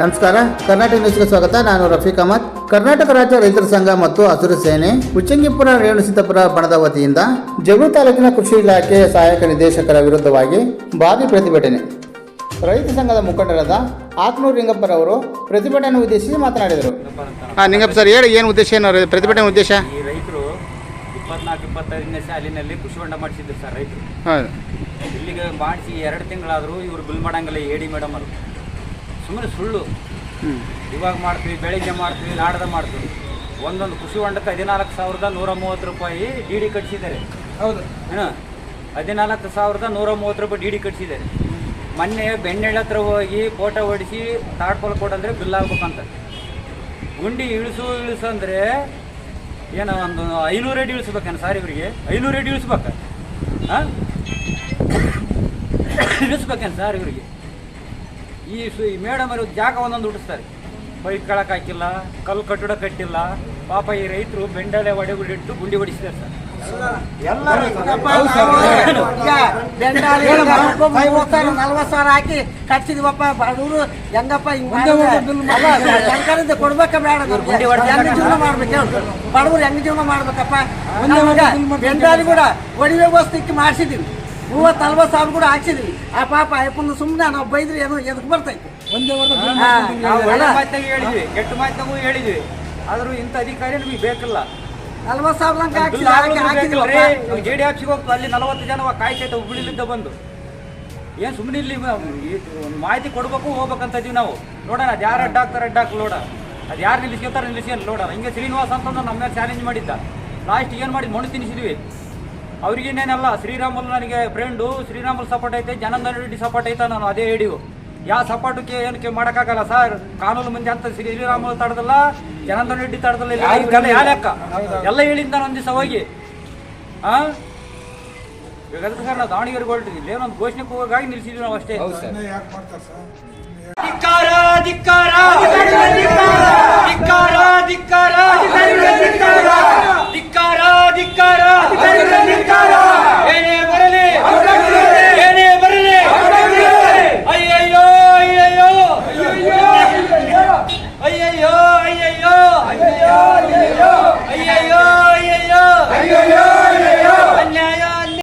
ನಮಸ್ಕಾರ. ಕರ್ನಾಟಕ ನ್ಯೂಸ್ಗೆ ಸ್ವಾಗತ. ನಾನು ರಫೀಕ್ ಅಹಮದ್. ಕರ್ನಾಟಕ ರಾಜ್ಯ ರೈತರ ಸಂಘ ಮತ್ತು ಹಸಿರು ಸೇನೆ ಉಚ್ಚಂಗಿಪುರ ರೇಣುಸಿದ್ದಪುರ ಬಣದ ವತಿಯಿಂದ ಜಗಳೂರು ತಾಲೂಕಿನ ಕೃಷಿ ಇಲಾಖೆ ಸಹಾಯಕ ನಿರ್ದೇಶಕರ ವಿರುದ್ಧವಾಗಿ ಭಾರಿ ಪ್ರತಿಭಟನೆ. ರೈತ ಸಂಘದ ಮುಖಂಡರಾದ ಆಕ್ನೂರು ಲಿಂಗಪ್ಪರವರು ಪ್ರತಿಭಟನೆ ಉದ್ದೇಶಿಸಿ ಮಾತನಾಡಿದರು. ಹಾಂ ನಿಂಗಪ್ಪ ಸರ್ ಹೇಳಿ ಏನು ಉದ್ದೇಶ ಏನು ಪ್ರತಿಭಟನೆ ಉದ್ದೇಶ? ಈ ರೈತರು ಇಪ್ಪತ್ನಾಲ್ಕು ಇಪ್ಪತ್ತೈದನೇ ಸಾಲಿನಲ್ಲಿ ಕೃಷಿ ಹೊಂಡ ಮಾಡಿಸಿದ್ರು ಸರ್ ರೈತರು. ಹೌದು. ಇಲ್ಲಿಗೆ ಮಾಡಿಸಿ ಎರಡು ತಿಂಗಳಾದರೂ ಇವರು ಬಿಲ್ ಮಾಡಂಗಿಲ್ಲ ಎಡಿ ಮೇಡಮ್ ಅವರು. ಸುಮ್ಮನೆ ಸುಳ್ಳು. ಇವಾಗ ಮಾಡ್ತೀವಿ ಬೆಳಿಗ್ಗೆ ಮಾಡ್ತೀವಿ ನಾಡದ ಮಾಡ್ತೀವಿ. ಒಂದೊಂದು ಕೃಷಿ ಹೊಂಡಕ್ಕೆ ಹದಿನಾಲ್ಕು ಸಾವಿರದ ನೂರ ಮೂವತ್ತು ರೂಪಾಯಿ ಡಿ ಡಿ ಕಟ್ಸಿದ್ದಾರೆ. ಹೌದು. ಏನು ಹದಿನಾಲ್ಕು ಸಾವಿರದ ನೂರ ಮೂವತ್ತು ರೂಪಾಯಿ ಡಿ ಡಿ ಕಟ್ಸಿದ್ದಾರೆ. ಮೊನ್ನೆ ಬೆಣ್ಣೆಳ ಹತ್ರ ಹೋಗಿ ಫೋಟೋ ಹೊಡಿಸಿ ತಾಡ್ಕೊಲ್ ಕೊಡಂದ್ರೆ ಬಿಲ್ ಆಗ್ಬೇಕಂತ. ಗುಂಡಿ ಇಳಿಸು ಇಳಿಸು ಅಂದರೆ ಏನು ಒಂದು ಐನೂರು ಅಡಿ ಇಳಿಸ್ಬೇಕೇನು ಸಾರ್ ಇವರಿಗೆ? ಐನೂರು ಅಡಿ ಇಳಿಸ್ಬೇಕ? ಹಾಂ? ಇಳಿಸ್ಬೇಕೇನು ಸಾರ್ ಇವರಿಗೆ? ಈ ಮೇಡಮ್ ಅವರು ಜಾಗ ಒಂದೊಂದು ಹುಟ್ಟಿಸ್ತಾರೆ. ಬೈಕ್ ಕಳಕ್ ಹಾಕಿಲ್ಲ ಕಲ್ಲು ಕಟ್ಟಡ ಕಟ್ಟಿಲ್ಲ ಪಾಪ ಈ ರೈತರು ಬೆಂಡಲೆ ಒಡೆ ಇಟ್ಟು ಗುಂಡಿ ಹೊಡಿಸಿದ್ದಾರೆ ಸರ್. ನಲ್ವತ್ತು ಸಾವಿರ ಹಾಕಿ ಕಟ್ಸಿದ್ವಪ್ಪ ಬಡವರು. ಹೆಂಗಪ್ಪ ಹಿಂಗ್ ಸರ್ಕಾರದಿಂದ ಕೊಡ್ಬೇಕ ಬೇಡ ಹೆಂಗ್ ಜೀವನ ಮಾಡ್ಬೇಕು ಬಡವರು ಹೆಂಗ್ ಜೀವನ ಮಾಡ್ಬೇಕಪ್ಪ? ಬೆಂಡಾಲಿ ಕೂಡ ಒಡಿವೆ ವಸ್ತಿಕ್ಕೆ ಮಾಡಿಸಿದೀವಿ ಮೂವತ್ತು ನಲ್ವತ್ತು ಸಾವಿರ ಕೂಡ ಹಾಕ್ಸಿದ್ವಿ. ಆ ಪಾಪ ಅಯ್ಯಪ್ಪನ ಸುಮ್ಮನೆ ನಾವು ಬೈದ್ರಿ ಏನೋ ಎದಕ್ಕೆ ಬರ್ತೈತಿ. ಒಂದೇ ಒಂದು. ಮಾತಾಗಿ ಹೇಳಿದ್ವಿ. ಕೆಟ್ಟ ಮಾತಾಗೂ ಹೇಳಿದ್ವಿ. ಆದ್ರೂ ಇಂಥ ಅಧಿಕಾರಿ ನಮಗೆ ಬೇಕಲ್ಲ. ನಲ್ವತ್ತು ಸಾವಿರ ಲಂಕ ಜೆ ಡಿ ಆಫ್ಸಿಗೆ ಹೋಗ್ತು. ಅಲ್ಲಿ ನಲವತ್ತು ಜನ ಕಾಯ್ಕೈತ ಹುಬ್ಳಿಲಿದ್ದ ಬಂದು. ಏನು ಸುಮ್ಮನೆ ಇಲ್ಲಿ ಮಾಹಿತಿ ಕೊಡ್ಬೇಕು ಹೋಗ್ಬೇಕಂತ ಇದೀವಿ ನಾವು. ನೋಡೋಣ ಅದು ಯಾರು ಅಡ್ಡ ಹಾಕ್ತಾರೆ ಅಡ್ಡ ಹಾಕಿ ನೋಡ ಅದು ಯಾರು ನಿಲ್ಲಿಸ್ಕೊತಾರೆ ನಿಲ್ಲಿಸ್ಕೊಂಡು ನೋಡೋಣ. ಹಿಂಗೆ ಶ್ರೀನಿವಾಸ್ ಅಂತಂದ್ರೆ ನಮ್ಮ ಮೇಲೆ ಚಾಲೆಂಜ್ ಮಾಡಿದ್ದ. ಲಾಸ್ಟ್ ಏನು ಮಾಡಿ ಮಣ್ಣು ತಿನ್ನಿಸಿದ್ವಿ. ಅವ್ರಿಗೇನೇನಲ್ಲ ಶ್ರೀರಾಮುಲು ನನಗೆ ಫ್ರೆಂಡು ಶ್ರೀರಾಮುಲು ಸಪೋರ್ಟ್ ಐತೆ ಜನಾರ್ದನ್ ರೆಡ್ಡಿ ಸಪೋರ್ಟ್ ಐತೆ ನಾನು ಅದೇ ಹೇಳಿವು ಯಾವ ಸಪೋರ್ಟ್ಗೆ ಏನಕ್ಕೆ ಮಾಡೋಕ್ಕಾಗಲ್ಲ ಸರ್? ಕಾನೂನು ಮುಂದೆ ಅಂತ ಶ್ರೀರಾಮುಲು ತಡದಲ್ಲ ಜನಾರ್ದನ್ ರೆಡ್ಡಿ ತಡದಲ್ಲ ಯಾವ ಲೆಕ್ಕ ಎಲ್ಲ ಹೇಳಿದ್ದ ನಾನು ಒಂದು ದಿವಸ ಹೋಗಿ. ಹಾಂ ದಾವಣಗೆರೆ ಅದಕ್ಕೆ ಸರ್ ನಾವು ದಾವಣಗೆರೆಗೆ ಹೊರಟಿದ್ವಿ. ಏನೊಂದು ಘೋಷಣೆ ಕೂಗಾಗಿ ನಿಲ್ಸಿದ್ವಿ ನಾವು ಅಷ್ಟೇ. ಅಧಿಕಾರ ಧಿಕ್ಕಾರ